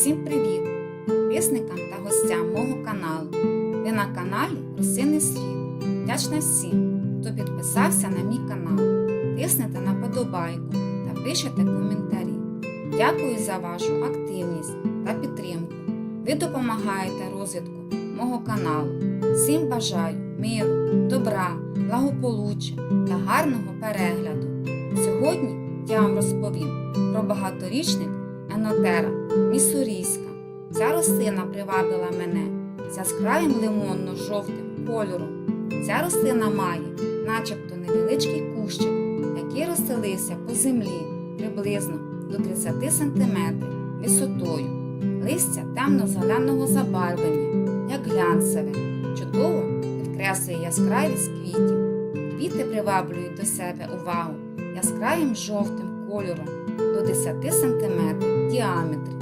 Всім привіт! Підписникам та гостям мого каналу. Ви на каналі Росинний світ. Вдячна всім, хто підписався на мій канал. Тиснете на подобайку та пишете коментарі. Дякую за вашу активність та підтримку. Ви допомагаєте розвитку мого каналу. Всім бажаю миру, добра, благополуччя та гарного перегляду. Сьогодні я вам розповім про багаторічник Енотера Міссурійська. Ця рослина привабила мене з яскравим лимонно-жовтим кольором. Ця рослина має начебто невеличкий кущик, який розселився по землі приблизно до 30 см висотою. Листя темно-зеленого забарвлення, як глянцеве, чудово підкреслює яскравість квітів. Квіти приваблюють до себе увагу яскравим жовтим кольором до 10 см в діаметрі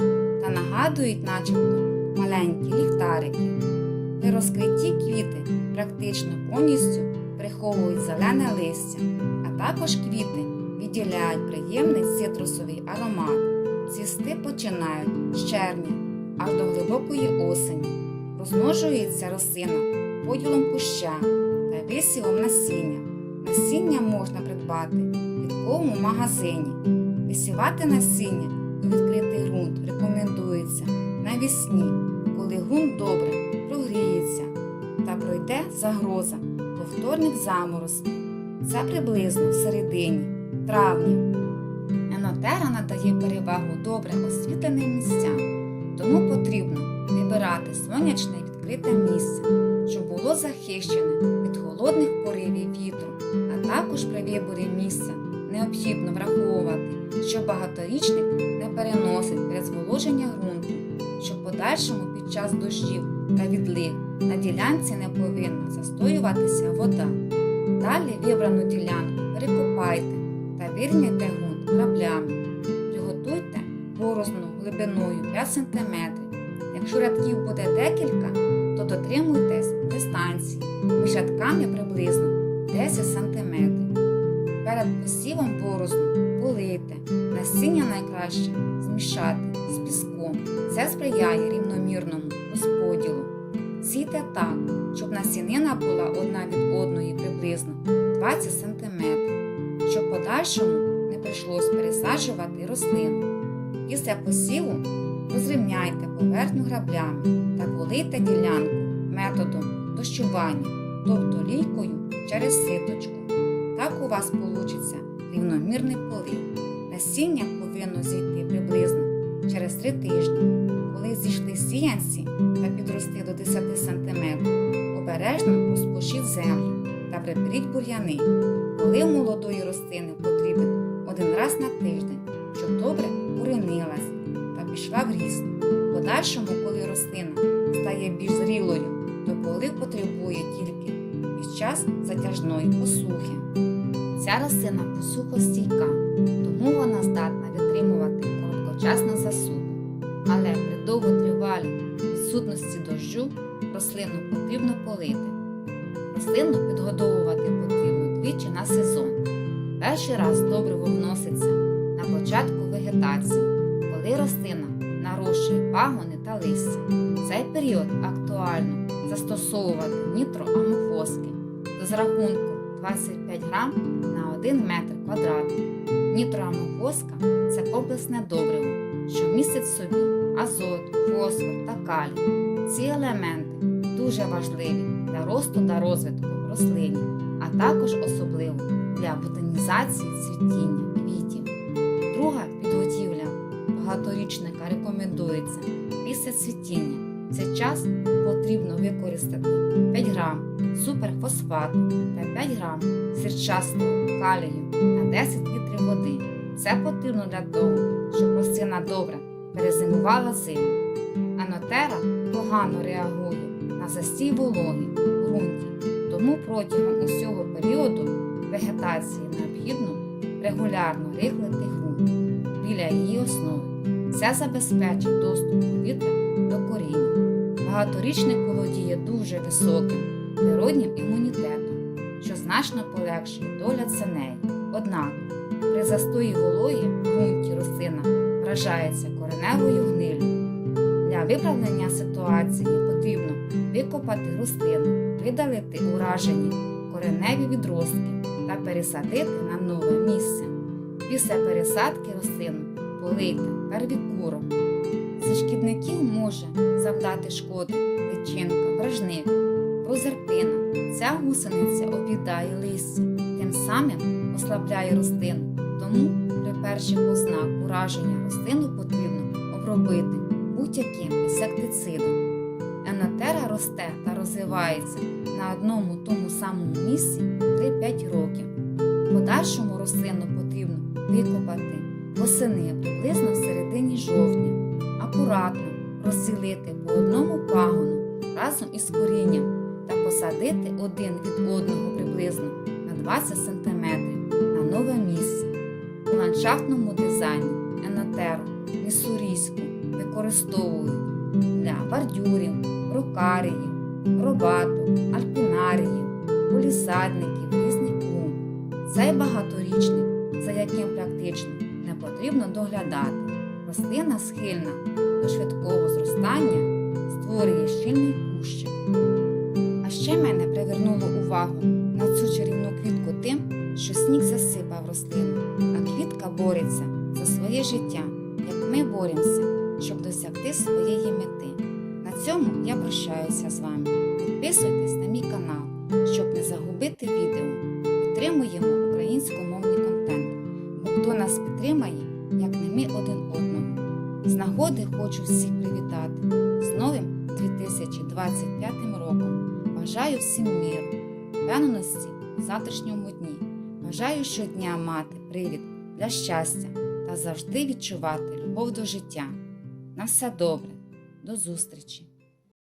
та нагадують начебто маленькі ліхтарики. При розкритті квіти практично повністю приховують зелене листя, а також квіти відділяють приємний цитрусовий аромат. Цвісти починають з червня аж до глибокої осені. Розмножується рослина поділом куща та висівом насіння. Насіння можна придбати в магазині. Висівати насіння у відкритий ґрунт рекомендується навесні, коли ґрунт добре прогріється та пройде загроза повторних заморозків. Це приблизно в середині травня. Енотера надає перевагу добре освітленим місцям, тому потрібно вибирати сонячне відкрите місце, щоб було захищене від холодних поривів вітру, а також при виборі місця необхідно враховувати, що багаторічник не переносить перезволоження ґрунту, що в подальшому під час дощів та відлив на ділянці не повинна застоюватися вода. Далі вибрану ділянку перекопайте та вирівняйте ґрунт граблями. Приготуйте борозну глибиною 5 см. Якщо рядків буде декілька, то дотримуйтесь дистанції між рядками приблизно 10 см. Перед посівом борозну полийте. Насіння найкраще змішати з піском. Це сприяє рівномірному розподілу. Сійте так, щоб насінина була одна від одної приблизно 20 см, щоб подальшому не прийшлось пересаджувати рослину. Після посіву розрівняйте поверхню граблями та полийте ділянку методом дощування, тобто лійкою через ситочку. Так у вас получиться рівномірний полив. Насіння повинно зійти приблизно через 3 тижні. Коли зійшли сіянці та підрости до 10 см, обережно розпушіть землю та приберіть бур'яни. Полив молодої рослини потрібен один раз на тиждень, щоб добре уринилась та пішла в ріст. В подальшому, коли рослина стає більш зрілою, то полив потребує тільки під час затяжної посухи. Ця рослина посухостійка, тому вона здатна витримувати короткочасну засуху. Але при довготривалій відсутності дощу рослину потрібно полити. Рослину підгодовувати потрібно двічі на сезон. Перший раз добриво вноситься на початку вегетації, коли рослина нарощує пагони та листя. Цей період актуально застосовувати нітроамофоски з рахунку 25 грам на 1 метр квадратний. Нітроамофоска це комплексне добриво, що містить в собі азот, фосфор та калій. Ці елементи дуже важливі для росту та розвитку рослин, а також особливо для ботанізації цвітіння квітів. Друга підготівля багаторічника рекомендується після цвітіння. Цей час потрібно використати 5 грам суперфосфату та 5 грам сірчастого калію на 10 літрів води. Це потрібно для того, щоб рослина добре перезимувала зиму. Анотера погано реагує на застій вологи в ґрунті, тому протягом усього періоду вегетації необхідно регулярно рихлити ґрунт біля її основи. Це забезпечить доступ повітря. Багаторічник володіє дуже високим природнім імунітетом, що значно полегшує доля ценей. Однак при застої вологі в ґрунті рослина вражається кореневою гнилю. виправлення ситуації потрібно викопати рослину, видалити уражені кореневі відростки та пересадити на нове місце. Після пересадки рослину полийте первікуром. Зі шкідників може завдати шкоди личинка, вражник, прозерпина. Ця гусениця об'їдає листя, тим самим ослабляє рослину. Тому при перших ознак ураження рослину потрібно обробити будь-яким інсектицидом. Енотера росте та розвивається на одному тому самому місці 3-5 років. Подальшому рослину потрібно викопати восени приблизно в середині жовтня, акуратно розділити по одному пагону разом із корінням та посадити один від одного приблизно на 20 см на нове місце. У ландшафтному дизайні енотеру міссурійську використовують для бордюрів, рукаріїв, робату, альпінаріїв, полісадників, різних клумб. Цей багаторічник, за яким практично не потрібно доглядати. Рослина схильна до швидкого зростання, створює щільний кущик. А ще мене привернуло увагу на цю чарівну квітку тим, що сніг засипав рослину, а квітка бореться за своє життя, як ми боремося, щоб досягти своєї мети. На цьому я прощаюся з вами. Підписуйтесь на мій канал, щоб не загубити відео. Підтримуємо хочу всіх привітати з новим 2025 роком. Бажаю всім миру, впевненості у завтрашньому дні. Бажаю щодня мати привід для щастя та завжди відчувати любов до життя. На все добре, до зустрічі!